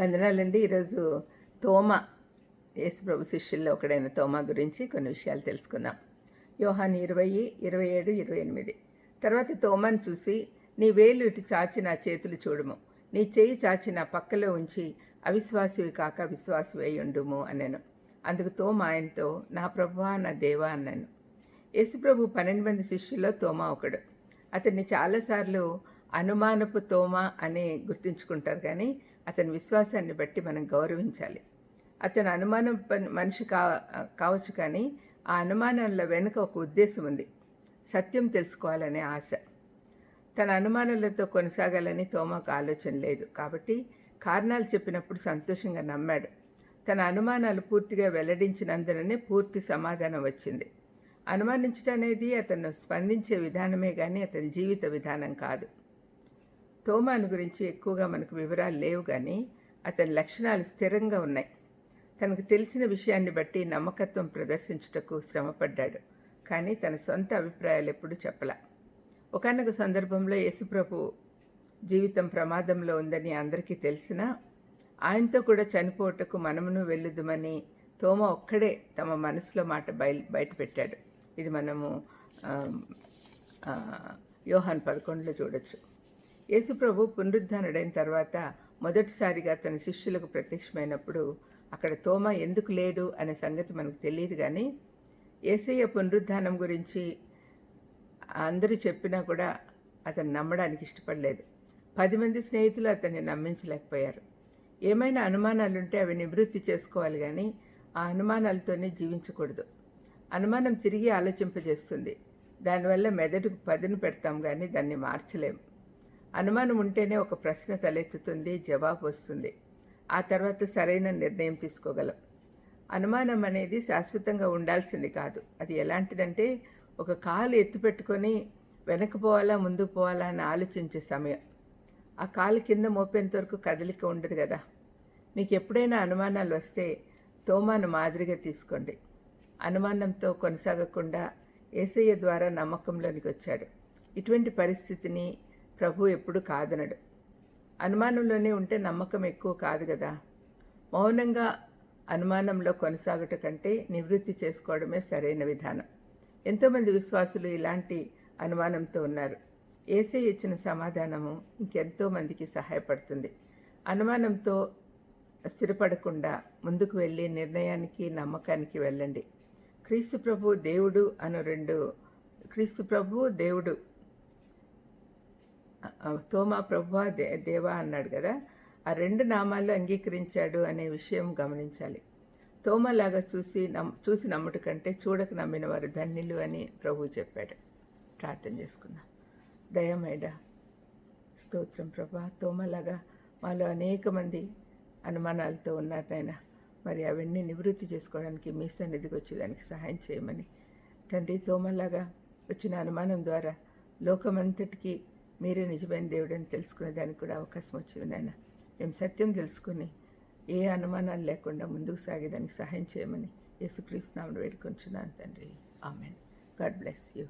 వందనాలండి. ఈరోజు తోమ యేసుప్రభు శిష్యుల్లో ఒకడైన తోమ గురించి కొన్ని విషయాలు తెలుసుకుందాం. యోహాన్ ఇరవై ఇరవై ఏడు ఇరవై ఎనిమిది. తర్వాత తోమాను చూసి నీ వేలు ఇటు చాచి నా చేతులు చూడము. నీ చేయి చాచి నా పక్కలో ఉంచి అవిశ్వాసివి కాక విశ్వాసి ఉండుము అన్నాను అందుకు తోమ ఆయనతో నా ప్రభువా నా దేవా అన్నాను యేసుప్రభు పన్నెండు మంది శిష్యుల్లో తోమ ఒకడు. అతన్ని చాలాసార్లు అనుమానపు తోమ అని గుర్తుంచుకుంటారు కానీ అతని విశ్వాసాన్ని బట్టి మనం గౌరవించాలి. అతను అనుమానం పని- మనిషి కా కావచ్చు కానీ ఆ అనుమానంలో వెనుక ఒక ఉద్దేశం ఉంది. సత్యం తెలుసుకోవాలనే ఆశ. తన అనుమానాలతో కొనసాగాలని తోమాకు ఆలోచన లేదు. కాబట్టి కారణాలు చెప్పినప్పుడు సంతోషంగా నమ్మాడు. తన అనుమానాలు పూర్తిగా వెల్లడించినందుననే పూర్తి సమాధానం వచ్చింది. అనుమానించడం అనేది అతను స్పందించే విధానమే కానీ అతని జీవిత విధానం కాదు. తోమాను గురించి ఎక్కువగా మనకు వివరాలు లేవు కానీ అతని లక్షణాలు స్థిరంగా ఉన్నాయి. తనకు తెలిసిన విషయాన్ని బట్టి నమ్మకత్వం ప్రదర్శించుటకు శ్రమపడ్డాడు. కానీ తన సొంత అభిప్రాయాలు ఎప్పుడూ చెప్పల. ఒకనొక సందర్భంలో యేసుప్రభు జీవితం ప్రమాదంలో ఉందని అందరికీ తెలిసినా ఆయనతో కూడా చనిపోవటకు మనమును వెళ్ళుదుమని తోమ ఒక్కడే తమ మనసులో మాట బయలు బయటపెట్టాడు. ఇది మనము యోహాన్ పదకొండులో చూడొచ్చు. యేసుప్రభు పునరుద్ధానుడైన తర్వాత మొదటిసారిగా తన శిష్యులకు ప్రత్యక్షమైనప్పుడు అక్కడ తోమ ఎందుకు లేడు అనే సంగతి మనకు తెలియదు కానీ ఏసయ్య పునరుద్ధానం గురించి అందరూ చెప్పినా కూడా అతను నమ్మడానికి ఇష్టపడలేదు. పది మంది స్నేహితులు అతన్ని నమ్మించలేకపోయారు. ఏమైనా అనుమానాలుంటే అవి నివృత్తి చేసుకోవాలి కానీ ఆ అనుమానాలతోనే జీవించకూడదు. అనుమానం తిరిగి ఆలోచింపజేస్తుంది. దానివల్ల మెదడుకు పదును పెడతాం కానీ దాన్ని మార్చలేము అనుమానం ఉంటేనే ఒక ప్రశ్న తలెత్తుతుంది జవాబు వస్తుంది. ఆ తర్వాత సరైన నిర్ణయం తీసుకోగలం. అనుమానం అనేది శాశ్వతంగా ఉండాల్సింది కాదు. అది ఎలాంటిదంటే ఒక కాలు ఎత్తుపెట్టుకొని వెనక్కి పోవాలా ముందుకు పోవాలా అని ఆలోచించే సమయం. ఆ కాలు కింద మోపేంత వరకు కదలిక ఉండదు కదా. మీకు ఎప్పుడైనా అనుమానాలు వస్తే తోమాను మాదిరిగా తీసుకోండి. అనుమానంతో కొనసాగకుండా ఏసయ్య ద్వారా నమ్మకంలోనికి వచ్చాడు. ఇటువంటి పరిస్థితిని ప్రభు ఎప్పుడు కాదనడు. అనుమానంలోనే ఉంటే నమ్మకం ఎక్కువ కాదు కదా మౌనంగా అనుమానంలో కొనసాగట కంటే నివృత్తి చేసుకోవడమే సరైన విధానం. ఎంతోమంది విశ్వాసులు ఇలాంటి అనుమానంతో ఉన్నారు. ఏసే ఇచ్చిన సమాధానము ఇంకెంతో మందికి సహాయపడుతుంది. అనుమానంతో స్థిరపడకుండా ముందుకు వెళ్ళి నిర్ణయానికి నమ్మకానికి వెళ్ళండి. క్రీస్తు ప్రభు దేవుడు అను రెండు క్రీస్తు ప్రభు దేవుడు తోమా ప్రభు దే దేవా అన్నాడు కదా. ఆ రెండు నామాల్లో అంగీకరించాడు అనే విషయం గమనించాలి. తోమలాగా చూసి నమ్ చూసి నమ్ముట కంటే చూడక నమ్మిన వారు ధన్యులు అని ప్రభు చెప్పాడు. ప్రార్థన చేసుకుందాం. దయమేడ స్తోత్రం ప్రభా. తోమలాగా మాలో అనేక మంది అనుమానాలతో ఉన్నారు నాయన. మరి అవన్నీ నివృత్తి చేసుకోవడానికి మీ సన్నిధికి వచ్చేదానికి సహాయం చేయమని. తండ్రి తోమలాగా వచ్చిన అనుమానం ద్వారా లోకమంతటికి మీరే నిజమైన దేవుడని తెలుసుకునే దానికి కూడా అవకాశం వచ్చింది నాయన. మేము సత్యం తెలుసుకుని ఏ అనుమానాలు లేకుండా ముందుకు సాగేదానికి సహాయం చేయమని యేసుక్రీస్తు నామను వేడుకొంచున్నాను తండ్రి. ఆమెన్. God bless you.